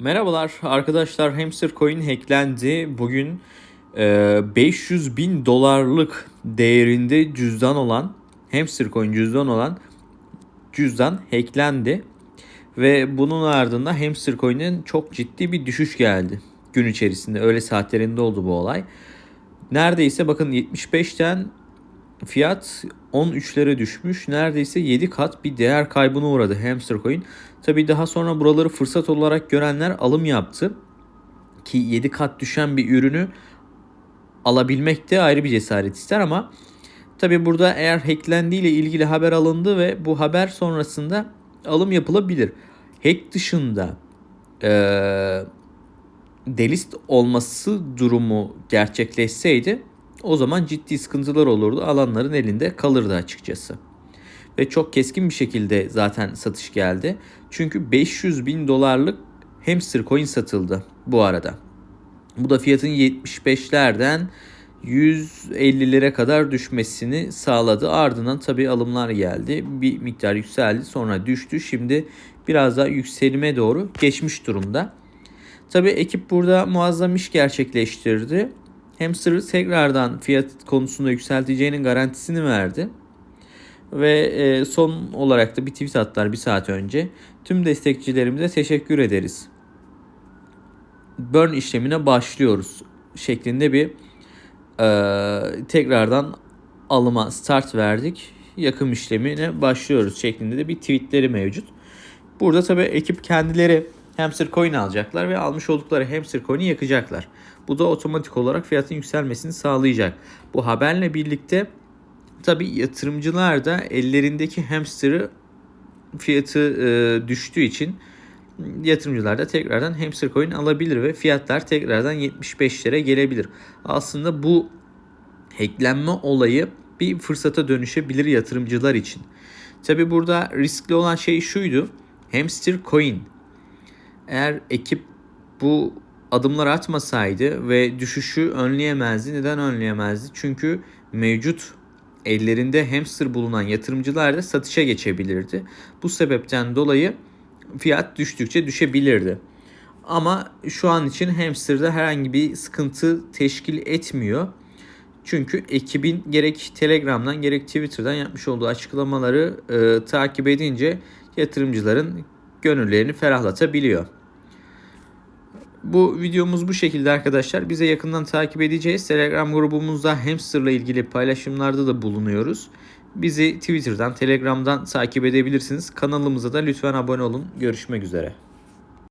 Merhabalar arkadaşlar Hamster Coin hacklendi. Bugün e, 500 bin dolarlık değerinde cüzdan olan Hamster Coin cüzdan olan cüzdan hacklendi. Ve bunun ardından Hamster Coin'in çok ciddi bir düşüş geldi. Gün içerisinde öğle saatlerinde oldu bu olay. Neredeyse bakın 75'ten fiyat 13'lere düşmüş. Neredeyse 7 kat bir değer kaybına uğradı Hamster Coin. Tabii daha sonra buraları fırsat olarak görenler alım yaptı. Ki 7 kat düşen bir ürünü alabilmek de ayrı bir cesaret ister ama tabii burada eğer hacklendiği ile ilgili haber alındı ve bu haber sonrasında alım yapılabilir. Hack dışında ee, delist olması durumu gerçekleşseydi o zaman ciddi sıkıntılar olurdu. Alanların elinde kalırdı açıkçası. Ve çok keskin bir şekilde zaten satış geldi. Çünkü 500 bin dolarlık hamster coin satıldı bu arada. Bu da fiyatın 75'lerden 150'lere kadar düşmesini sağladı. Ardından tabii alımlar geldi. Bir miktar yükseldi sonra düştü. Şimdi biraz daha yükselime doğru geçmiş durumda. Tabii ekip burada muazzam iş gerçekleştirdi. Hamster'ı tekrardan fiyat konusunda yükselteceğinin garantisini verdi. Ve e, son olarak da bir tweet attılar bir saat önce. Tüm destekçilerimize teşekkür ederiz. Burn işlemine başlıyoruz şeklinde bir e, tekrardan alıma start verdik. Yakım işlemine başlıyoruz şeklinde de bir tweetleri mevcut. Burada tabii ekip kendileri hamster coin alacaklar ve almış oldukları hamster coin'i yakacaklar. Bu da otomatik olarak fiyatın yükselmesini sağlayacak. Bu haberle birlikte tabi yatırımcılar da ellerindeki hamster'ı fiyatı e, düştüğü için yatırımcılar da tekrardan hamster coin alabilir ve fiyatlar tekrardan 75'lere gelebilir. Aslında bu hacklenme olayı bir fırsata dönüşebilir yatırımcılar için. Tabi burada riskli olan şey şuydu. Hamster coin eğer ekip bu adımlar atmasaydı ve düşüşü önleyemezdi. Neden önleyemezdi? Çünkü mevcut ellerinde hamster bulunan yatırımcılar da satışa geçebilirdi. Bu sebepten dolayı fiyat düştükçe düşebilirdi. Ama şu an için hamster'da herhangi bir sıkıntı teşkil etmiyor. Çünkü ekibin gerek Telegram'dan gerek Twitter'dan yapmış olduğu açıklamaları e, takip edince yatırımcıların gönüllerini ferahlatabiliyor. Bu videomuz bu şekilde arkadaşlar. Bize yakından takip edeceğiz. Telegram grubumuzda hamsterla ilgili paylaşımlarda da bulunuyoruz. Bizi Twitter'dan, Telegram'dan takip edebilirsiniz. Kanalımıza da lütfen abone olun. Görüşmek üzere.